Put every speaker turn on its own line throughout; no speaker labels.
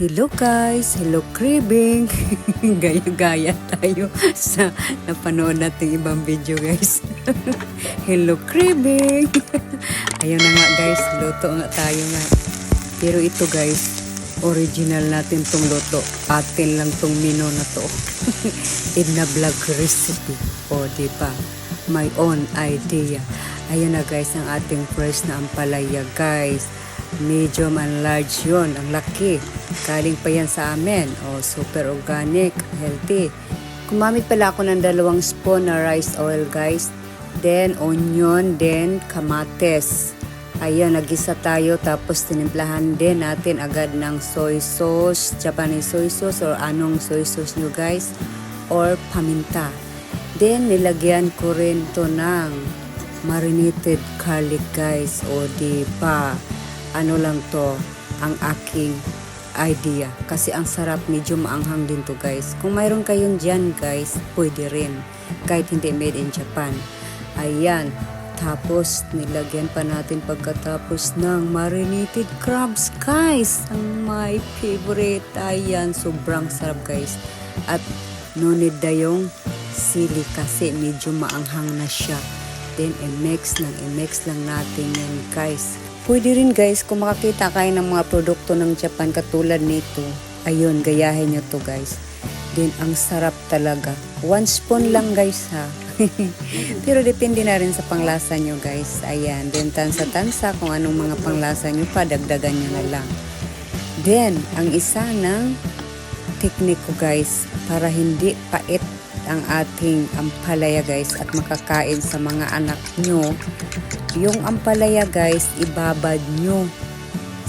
Hello guys! Hello craving! Gaya-gaya tayo sa napanood nating ibang video guys. Hello craving! Ayun na nga guys, luto nga tayo nga. Pero ito guys, original natin tong luto. Atin lang tong mino na to. Edna Vlog recipe. O di ba? My own idea. Ayun na guys, ang ating fresh na ampalaya guys. Medium and large yon ang laki. Galing pa yan sa amin. O, super organic, healthy. Kumamit pala ako ng dalawang spoon na rice oil guys. Then, onion, then kamates. Ayan, nagisa tayo tapos tinimplahan din natin agad ng soy sauce, Japanese soy sauce or anong soy sauce nyo guys or paminta. Then, nilagyan ko rin to ng marinated garlic guys o di ba ano lang to ang aking idea. Kasi ang sarap medyo maanghang din to guys. Kung mayroon kayong dyan guys pwede rin. Kahit hindi made in Japan. Ayan. Tapos nilagyan pa natin pagkatapos ng marinated crabs guys. Ang my favorite. Ayan sobrang sarap guys. At no need na yung sili kasi medyo maanghang na siya. Then i-mix lang i-mix lang natin yan guys Pwede rin guys, kung makakita kayo ng mga produkto ng Japan katulad nito, ayun, gayahin nyo to guys. Then, ang sarap talaga. One spoon lang guys ha. Pero depende na rin sa panglasa nyo guys. Ayan, then tansa-tansa kung anong mga panglasa nyo pa, dagdagan nyo na lang. Then, ang isa ng technique guys, para hindi pait ang ating ampalaya guys at makakain sa mga anak nyo, yung ampalaya guys, ibabad nyo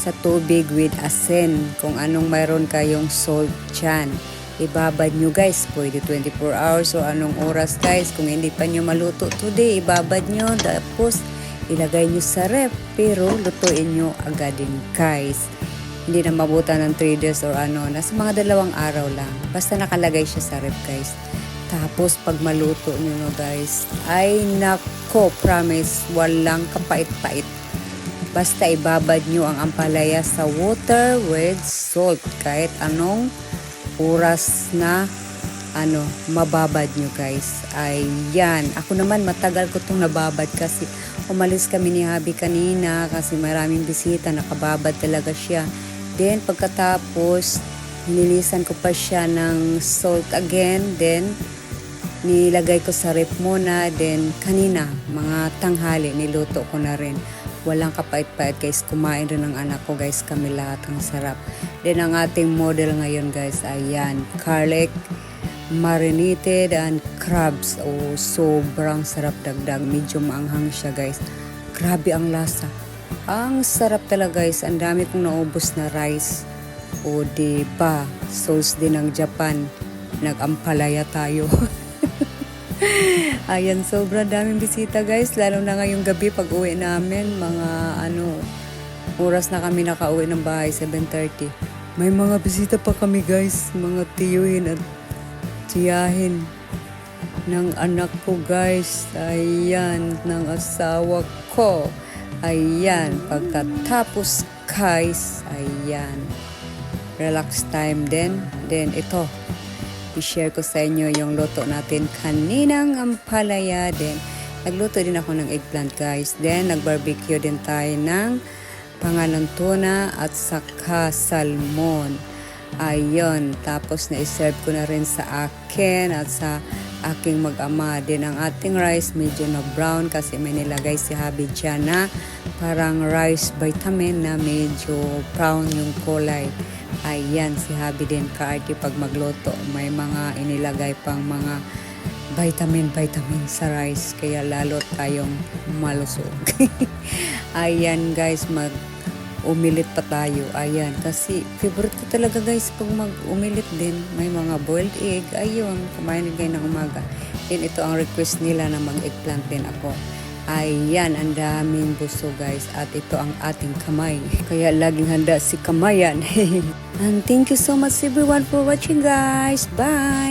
sa tubig with asin. Kung anong mayroon kayong salt dyan. Ibabad nyo guys. Pwede 24 hours o anong oras guys. Kung hindi pa nyo maluto today, ibabad nyo. Tapos, ilagay nyo sa ref. Pero, lutuin nyo agad din guys. Hindi na mabuta ng 3 days or ano. Nasa mga dalawang araw lang. Basta nakalagay siya sa ref guys. Tapos pag maluto nyo no guys, ay nako, promise, walang kapait-pait. Basta ibabad nyo ang ampalaya sa water with salt. Kahit anong oras na ano, mababad nyo guys. Ayan. Ako naman matagal ko itong nababad kasi umalis kami ni Habi kanina kasi maraming bisita. Nakababad talaga siya. Then pagkatapos, nililisan ko pa siya ng salt again. Then, nilagay ko sa rep muna. Then, kanina, mga tanghali, niluto ko na rin. Walang kapait-pait guys. Kumain rin ng anak ko guys. Kami lahat. Ang sarap. Then, ang ating model ngayon guys, ayan. Garlic, marinated, and crabs. Oh, sobrang sarap dagdag. Medyo maanghang siya guys. Grabe ang lasa. Ang sarap talaga guys. Ang dami kong naubos na rice. O di ba, sauce din ng Japan. Nag-ampalaya tayo. Ayan, sobrang daming bisita guys. Lalo na ngayong gabi pag uwi namin. Mga ano, oras na kami nakauwi ng bahay, 7.30. May mga bisita pa kami guys. Mga tiyuhin at tiyahin ng anak ko guys. Ayan, ng asawa ko. Ayan, pagkatapos guys, ayan. Relax time din. Then ito, i-share ko sa inyo yung luto natin kaninang ampalaya din. Nagluto din ako ng eggplant guys. Then nag-barbecue din tayo ng pangalang tuna at saka salmon. Ayun, tapos na-serve ko na rin sa akin at sa aking mag-ama. Din ang ating rice medyo na brown kasi may nilagay si Habi dyan na parang rice vitamin na medyo brown yung kulay. Ayan, si Habi din kaarte pag magluto. May mga inilagay pang mga vitamin, vitamin sa rice. Kaya lalo tayong malusog. Ayan guys, mag umilit pa tayo. Ayan, kasi favorite ko talaga guys pag mag-umilit din. May mga boiled egg. Ayun, kumain din kayo ng umaga. Then ito ang request nila na mag-eggplant din ako. Ayan, ang daming buso guys. At ito ang ating kamay. Kaya laging handa si kamayan. And thank you so much everyone for watching guys. Bye!